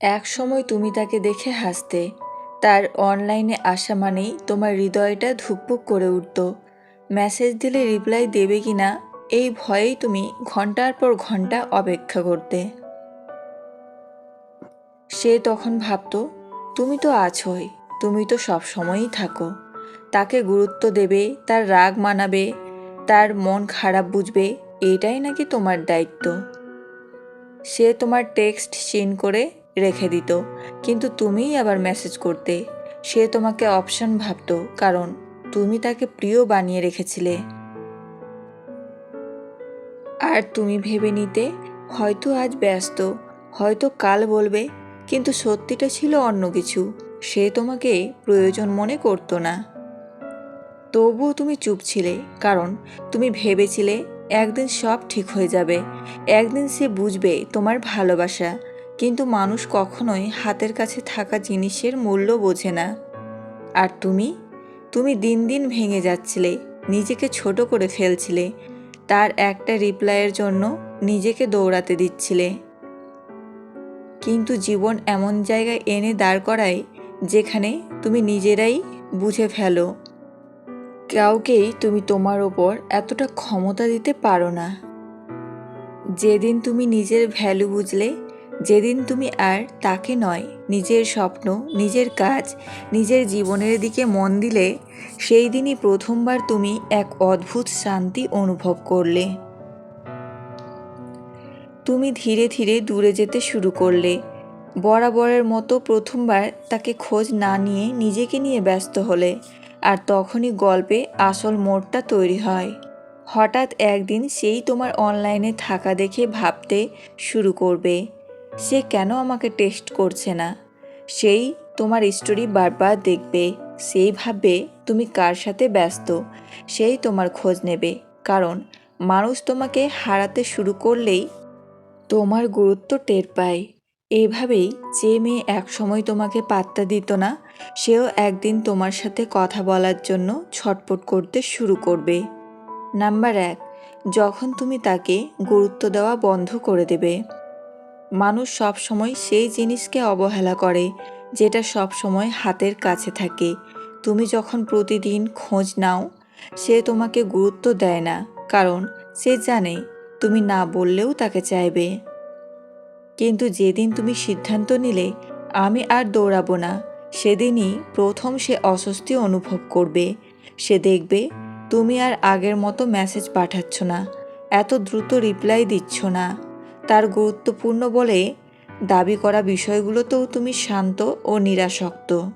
এক সময় তুমি তাকে দেখে হাসতে। তার অনলাইনে আসা মানেই তোমার হৃদয়টা ধুকপুক করে উঠত। মেসেজ দিলে রিপ্লাই দেবে কি না এই ভয়েই তুমি ঘণ্টার পর ঘণ্টা অপেক্ষা করতে। সে তখন ভাবতো, তুমি তো আছোই, তুমি তো সব সময়ই থাকো। তাকে গুরুত্ব দেবে, তার রাগ মানাবে, তার মন খারাপ বুঝবে, এটাই নাকি তোমার দায়িত্ব? সে তোমার টেক্সট সিন করে রেখে দিত। কিন্তু তুমিই আবার মেসেজ করতে। সে তোমাকে অপশন ভাবতো, কারণ তুমি তাকে প্রিয় বানিয়ে রেখেছিলে। আর তুমি ভেবে নিতে, হয়তো আজ ব্যস্ত, হয়তো কাল বলবে, কিন্তু সত্যিটা ছিল অন্য কিছু। সে তোমাকে প্রয়োজন মনে করতো না। তবুও তুমি চুপ ছিলে, কারণ তুমি ভেবেছিলে একদিন সব ঠিক হয়ে যাবে। একদিন সে বুঝবে তোমার ভালোবাসা। কিন্তু মানুষ কখনোই হাতের কাছে থাকা জিনিসের মূল্য বোঝে না। আর তুমি? তুমি দিন দিন ভেঙে যাচ্ছিলে, নিজেকে ছোট করে ফেলছিলে, তার একটা রিপ্লাইয়ের জন্য নিজেকে দৌড়াতে দিচ্ছিলে। কিন্তু জীবন এমন জায়গায় এনে দাঁড় করায় যেখানে তুমি নিজেরাই বুঝে ফেলো। কাউকেই তুমি তোমার ওপর এতটা ক্ষমতা দিতে পারো না। যেদিন তুমি নিজের ভ্যালু বুঝলে যেদিন তুমি আর তাকে নয়, নিজের স্বপ্ন, নিজের কাজ, নিজের জীবনের দিকে মন দিলে, সেই দিনই প্রথমবার তুমি এক অদ্ভুত শান্তি অনুভব করলে। তুমি ধীরে ধীরে দূরে যেতে শুরু করলে। বরাবরের মতো প্রথমবার তাকে খোঁজ না নিয়ে নিজেকে নিয়ে ব্যস্ত হলে, আর তখনই গল্পে আসল মোড়টা তৈরি হয়। হঠাৎ একদিন সেই তোমার অনলাইনে থাকা দেখে ভাবতে শুরু করবে। সে কেন আমাকে টেস্ট করছে না? সেই তোমার স্টোরি বারবার দেখবে, সেই ভাববে তুমি কার সাথে ব্যস্ত, সেই তোমার খোঁজ নেবে। কারণ মানুষ তোমাকে হারাতে শুরু করলেই তোমার গুরুত্ব টের পায়। এভাবেই যে মেয়ে একসময় তোমাকে পাত্তা দিত না, সেও একদিন তোমার সাথে কথা বলার জন্য ছটপট করতে শুরু করবে। নাম্বার এক, যখন তুমি তাকে গুরুত্ব দেওয়া বন্ধ করে দেবে। মানুষ সব সময় সেই জিনিসকে অবহেলা করে, যেটা সব সময় হাতের কাছে থাকে। তুমি যখন প্রতিদিন খোঁজ নাও, সে তোমাকে গুরুত্ব দেয় না, কারণ সে জানে তুমি না বললেও তাকে চাইবে। কিন্তু যেদিন তুমি সিদ্ধান্ত নিলে, আমি আর দৌড়াবো না, সেদিনই প্রথম সে অস্বস্তি অনুভব করবে। সে দেখবে, তুমি আর আগের মতো মেসেজ পাঠাচ্ছ না, এত দ্রুত রিপ্লাই দিচ্ছ না। তার গুরুত্বপূর্ণ বলে দাবি করা বিষয়গুলোতেও তুমি শান্ত ও নিরাসক্ত।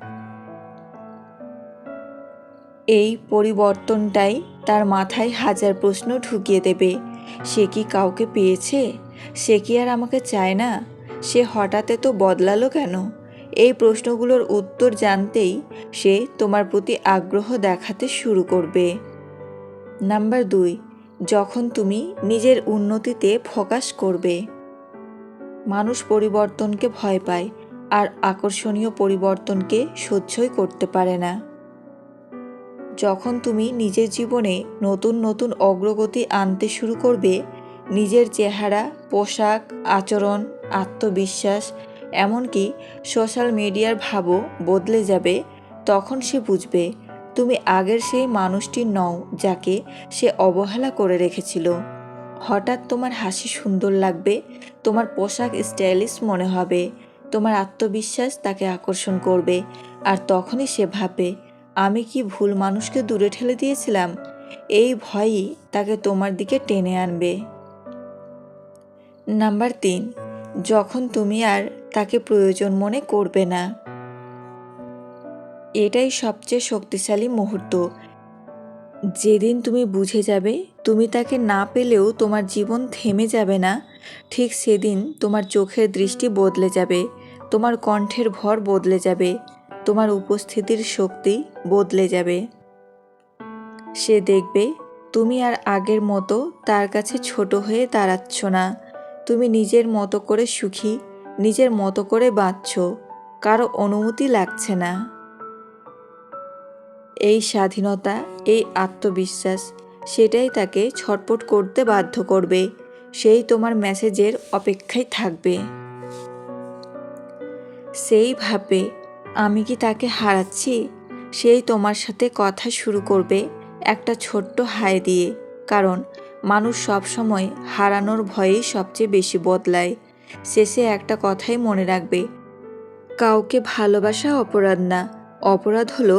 এই পরিবর্তনটাই তার মাথায় হাজার প্রশ্ন ঢুকিয়ে দেবে। সে কি কাউকে পেয়েছে? সে কি আর আমাকে চায় না? সে হঠাৎ তো বদলালো কেন? এই প্রশ্নগুলোর উত্তর জানতেই সে তোমার প্রতি আগ্রহ দেখাতে শুরু করবে। নাম্বার দুই যখন তুমি নিজের উন্নতিতে ফোকাস করবে। মানুষ পরিবর্তনকে ভয় পায় আর আকর্ষণীয় পরিবর্তনকে সহ্যই করতে পারে না। যখন তুমি নিজের জীবনে নতুন নতুন অগ্রগতি আনতে শুরু করবে, নিজের চেহারা, পোশাক, আচরণ, আত্মবিশ্বাস, এমনকি সোশ্যাল মিডিয়ার ভাবও বদলে যাবে, তখন সে বুঝবে তুমি আগের সেই মানুষটি নও যাকে সে অবহেলা করে রেখেছিল। হঠাৎ তোমার হাসি সুন্দর লাগবে, তোমার পোশাক স্টাইলিশ মনে হবে, তোমার আত্মবিশ্বাস তাকে আকর্ষণ করবে, আর তখনই সে ভাববে, আমি কি ভুল মানুষকে দূরে ঠেলে দিয়েছিলাম? এই ভয়ই তাকে তোমার দিকে টেনে আনবে। নাম্বার তিন, যখন তুমি আর তাকে প্রয়োজন মনে করবে না। এটাই সবচেয়ে শক্তিশালী মুহূর্ত। যেদিন তুমি বুঝে যাবে, তুমি তাকে না পেলেও তোমার জীবন থেমে যাবে না, ঠিক সেদিন তোমার চোখের দৃষ্টি বদলে যাবে, তোমার কণ্ঠের ভর বদলে যাবে, তোমার উপস্থিতির শক্তি বদলে যাবে। সে দেখবে, তুমি আর আগের মতো তার কাছে ছোট হয়ে দাঁড়াচ্ছ না। তুমি নিজের মতো করে সুখী, নিজের মতো করে বাঁচছ, কারও অনুমতি লাগছে না। এই স্বাধীনতা, এই আত্মবিশ্বাস, সেটাই তাকে ছটপট করতে বাধ্য করবে। সেই তোমার মেসেজের অপেক্ষায় থাকবে। সেই ভাবে আমি কি তাকে হারাচ্ছি? সেই তোমার সাথে কথা শুরু করবে একটা ছোট্ট হাই দিয়ে, কারণ মানুষ সবসময় হারানোর ভয়েই সবচেয়ে বেশি বদলায়। শেষে একটা কথাই মনে রাখবে, কাউকে ভালোবাসা অপরাধ না। অপরাধ হলো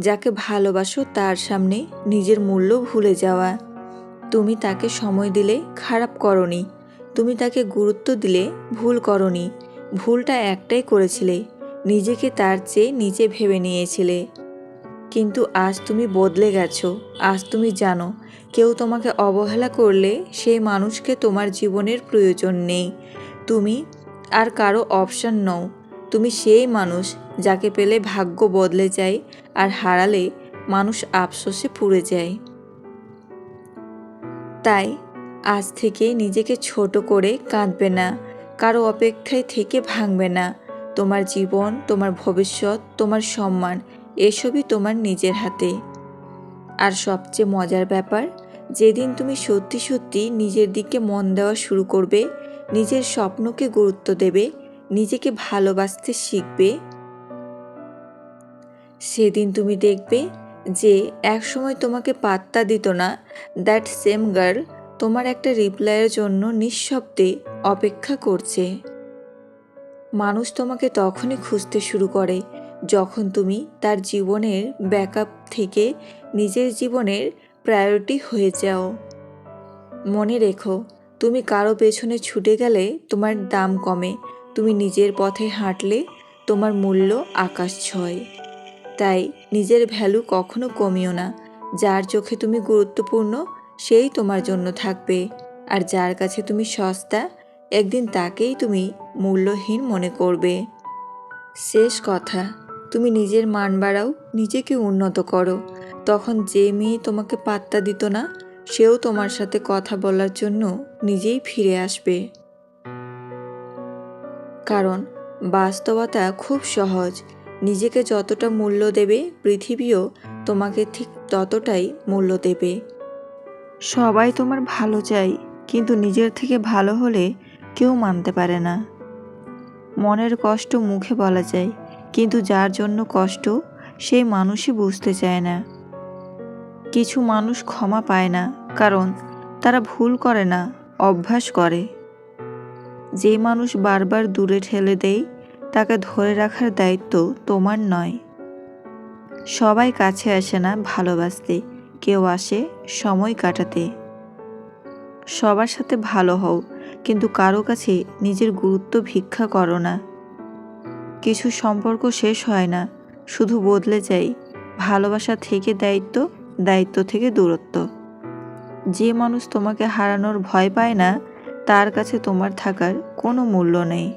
যাকে ভালোবাসো তার সামনে নিজের মূল্য ভুলে যাওয়া। তুমি তাকে সময় দিলে খারাপ করনি। তুমি তাকে গুরুত্ব দিলে ভুল করনি। ভুলটা একটাই করেছিলে, নিজেকে তার চেয়ে নিচে ভেবে নিয়েছিলে। কিন্তু আজ তুমি বদলে গেছো, আজ তুমি জানো, কেউ তোমাকে অবহেলা করলে সেই মানুষকে তোমার জীবনের প্রয়োজন নেই। তুমি আর কারও অপশান নও। তুমি সেই মানুষ যাকে পেলে ভাগ্য বদলে যায় আর হারালে মানুষ আফসোসে পুড়ে যায়। তাই আজ থেকে নিজেকে ছোট করে কাঁদবে না, কারও অপেক্ষায় থেকে ভাঙবে না। তোমার জীবন, তোমার ভবিষ্যৎ, তোমার সম্মান, এসবই তোমার নিজের হাতে। আর সবচেয়ে মজার ব্যাপার, যেদিন তুমি সত্যি সত্যি নিজের দিকে মন দেওয়া শুরু করবে, নিজের স্বপ্নকে গুরুত্ব দেবে, নিজেকে ভালোবাসতে শিখবে সেদিন তুমি দেখবে যে একসময় তোমাকে পাত্তা দিত না। দ্যাট সেম গার্ল তোমার একটা রিপ্লাইয়ের জন্য নিঃশব্দে অপেক্ষা করছে। মানুষ তোমাকে তখনই খুঁজতে শুরু করে যখন তুমি তার জীবনের ব্যাকআপ থেকে নিজের জীবনের প্রায়োরিটি হয়ে যাও। মনে রেখো, তুমি কারও পেছনে ছুটে গেলে তোমার দাম কমে। তুমি নিজের পথে হাঁটলে তোমার মূল্য আকাশ ছয়। তাই নিজের ভ্যালু কখনো কমিও না। যার চোখে তুমি গুরুত্বপূর্ণ, সেই তোমার জন্য থাকবে। আর যার কাছে তুমি সস্তা, একদিন তাকেই তুমি মূল্যহীন মনে করবে। শেষ কথা, তুমি নিজের মান বাড়াও, নিজেকে উন্নত করো। তখন যে মেয়ে তোমাকে পাত্তা দিত না, সেও তোমার সাথে কথা বলার জন্য নিজেই ফিরে আসবে। কারণ বাস্তবতা খুব সহজ। নিজেকে যতটা মূল্য দেবে, পৃথিবীও তোমাকে ঠিক ততটাই মূল্য দেবে। সবাই তোমার ভালো চাই কিন্তু নিজের থেকে ভালো হলে কেউ মানতে পারে না। মনের কষ্ট মুখে বলা যায়, কিন্তু যার জন্য কষ্ট সেই মানুষই বুঝতে চায় না। কিছু মানুষ ক্ষমা পায় না, কারণ তারা ভুল করে না, অভ্যাস করে। যে মানুষ বারবার দূরে ঠেলে দেয় তাকে ধরে রাখার দায়িত্ব তোমার নয়। সবাই কাছে আসে না ভালোবাসতে, কেউ আসে সময় কাটাতে। সবার সাথে ভালো হও, কিন্তু কারও কাছে নিজের গুরুত্ব ভিক্ষা করো না। কিছু সম্পর্ক শেষ হয় না, শুধু বদলে যায়। ভালোবাসা থেকে দায়িত্ব দায়িত্ব থেকে দূরত্ব। যে মানুষ তোমাকে হারানোর ভয় পায় না, তার কাছে তোমার থাকার কোনো মূল্য নেই।